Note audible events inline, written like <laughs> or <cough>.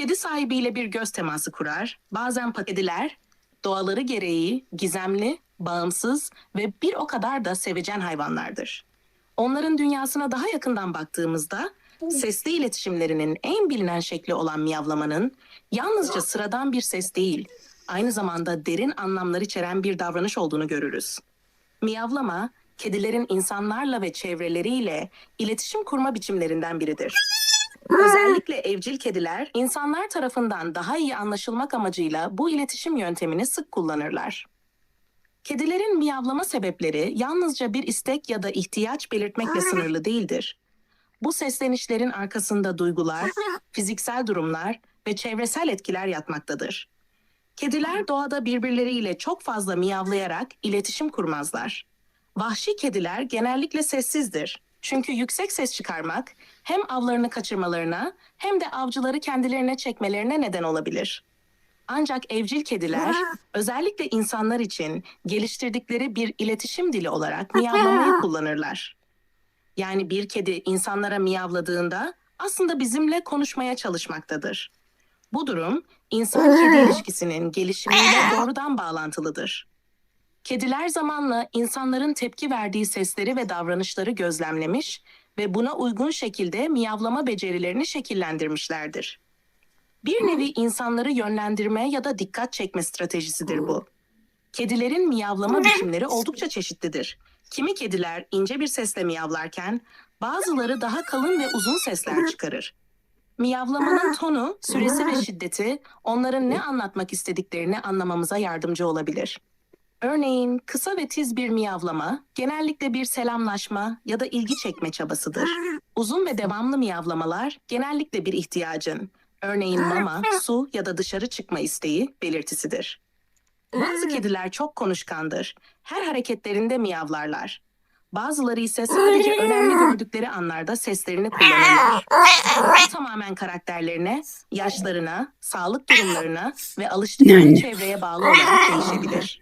Kedi sahibiyle bir göz teması kurar. Bazen kediler doğaları gereği gizemli, bağımsız ve bir o kadar da sevecen hayvanlardır. Onların dünyasına daha yakından baktığımızda sesli iletişimlerinin en bilinen şekli olan miyavlamanın yalnızca sıradan bir ses değil, aynı zamanda derin anlamlar içeren bir davranış olduğunu görürüz. Miyavlama, kedilerin insanlarla ve çevreleriyle iletişim kurma biçimlerinden biridir. Özellikle evcil kediler insanlar tarafından daha iyi anlaşılmak amacıyla bu iletişim yöntemini sık kullanırlar. Kedilerin miyavlama sebepleri yalnızca bir istek ya da ihtiyaç belirtmekle sınırlı değildir. Bu seslenişlerin arkasında duygular, <laughs> fiziksel durumlar ve çevresel etkiler yatmaktadır. Kediler doğada birbirleriyle çok fazla miyavlayarak iletişim kurmazlar. Vahşi kediler genellikle sessizdir. Çünkü yüksek ses çıkarmak hem avlarını kaçırmalarına hem de avcıları kendilerine çekmelerine neden olabilir. Ancak evcil kediler özellikle insanlar için geliştirdikleri bir iletişim dili olarak miyavlamayı <laughs> kullanırlar. Yani bir kedi insanlara miyavladığında aslında bizimle konuşmaya çalışmaktadır. Bu durum insan-kedi <laughs> ilişkisinin gelişimiyle doğrudan bağlantılıdır. Kediler zamanla insanların tepki verdiği sesleri ve davranışları gözlemlemiş ve buna uygun şekilde miyavlama becerilerini şekillendirmişlerdir. Bir nevi insanları yönlendirme ya da dikkat çekme stratejisidir bu. Kedilerin miyavlama biçimleri oldukça çeşitlidir. Kimi kediler ince bir sesle miyavlarken bazıları daha kalın ve uzun sesler çıkarır. Miyavlamanın tonu, süresi ve şiddeti onların ne anlatmak istediklerini anlamamıza yardımcı olabilir. Örneğin kısa ve tiz bir miyavlama genellikle bir selamlaşma ya da ilgi çekme çabasıdır. Uzun ve devamlı miyavlamalar genellikle bir ihtiyacın, örneğin mama, su ya da dışarı çıkma isteği belirtisidir. Bazı kediler çok konuşkandır. Her hareketlerinde miyavlarlar. Bazıları ise sadece önemli gördükleri anlarda seslerini kullanırlar. Bu tamamen karakterlerine, yaşlarına, sağlık durumlarına ve alıştıkları çevreye bağlı olarak değişebilir.